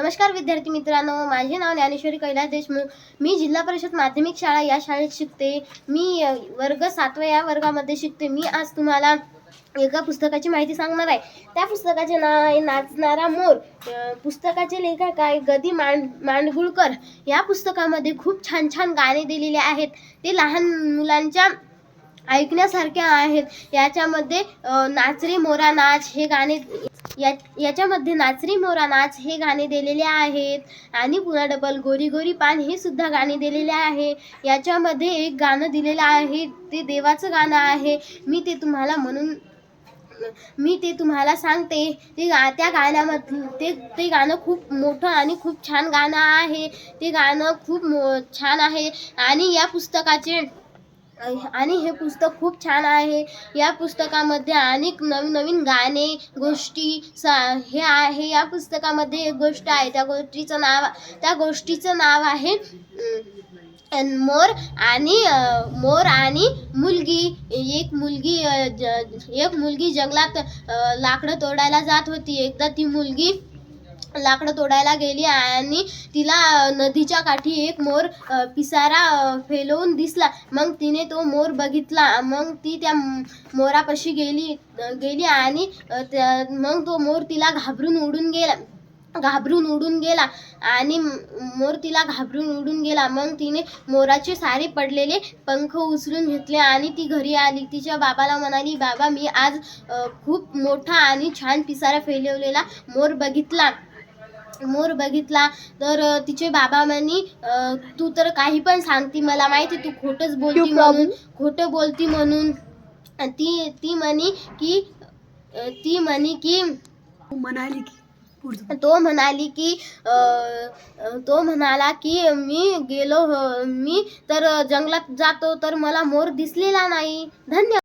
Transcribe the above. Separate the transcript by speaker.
Speaker 1: नमस्कार विद्यार्थी मित्रांनो माझे नाव ज्ञानेश्वरी कैलास देशमुख. मी जिल्हा परिषद माध्यमिक शाळा या शाळेत शिकते. मी वर्ग सातव्या या वर्गामध्ये शिकते. मी आज तुम्हाला एका पुस्तकाची माहिती सांगणार आहे. त्या पुस्तकाचे नाव आहे नाचणारा मोर. पुस्तकाचे लेखक आहे गदी मांड मांडगुळकर. या पुस्तकामध्ये खूप छान छान गाणे दिलेले आहेत. ते लहान मुलांच्या ऐकण्यासारख्या आहेत. याच्यामध्ये नाचरे मोरा नाच हे गाणे या याच्यामध्ये नाचरी मोरा नाच हे गाणे दिलेले आहेत. आणि पुन्हा डबल गोरी गोरी पान हे सुद्धा गाणे दिलेले आहे. याच्यामध्ये एक गाणं दिलेलं आहे. ते देवाचं गाणं आहे. मी ते तुम्हाला म्हणून मी ते तुम्हाला सांगते. ते गा त्या गाण्यामधलं ते ते गाणं खूप मोठं आणि खूप छान गाणं आहे. ते गाणं खूप मो छान आहे. आणि या पुस्तकाचे आणि हे पुस्तक खूप छान आहे. या पुस्तकामध्ये अनेक नवीन नवीन गाणे गोष्टी सा हे आहे. या पुस्तकामध्ये एक गोष्ट आहे त्या गोष्टीचं नाव त्या गोष्टीचं नाव आहे मोर आणि मोर आणि मुलगी. एक मुलगी ज- एक मुलगी जंगलात लाकडं तोडायला जात होती. एकदा ती मुलगी लाकडं तोडायला गेली आणि तिला नदीच्या काठी एक मोर पिसारा फेलवून दिसला. मग तिने तो मोर बघितला. मग ती त्या मोरापाशी गेली गेली आणि त्या- मग तो मोर तिला घाबरून उडून गेला. घाबरून उडून गेला आणि मोर तिला घाबरून उडून गेला. मग तिने मोराचे सारे पडलेले पंख उचलून घेतले आणि ती घरी आली. तिच्या बाबाला म्हणाली बाबा मी आज खूप मोठा आणि छान पिसारा फेलवलेला मोर बघितला. मोर बघितला तर तिचे बाबा म्हणे तू तर काही पण सांगती मला माहिती तू खोटंच बोलती म्हणून खोटं बोलती म्हणून. ती ती म्हणे की ती म्हणे की
Speaker 2: म्हणाली की
Speaker 1: तो म्हणाली की तो म्हणाला की मी गेलो मी तर जंगलात जातो तर मला मोर दिसलेला नाही. धन्यवाद.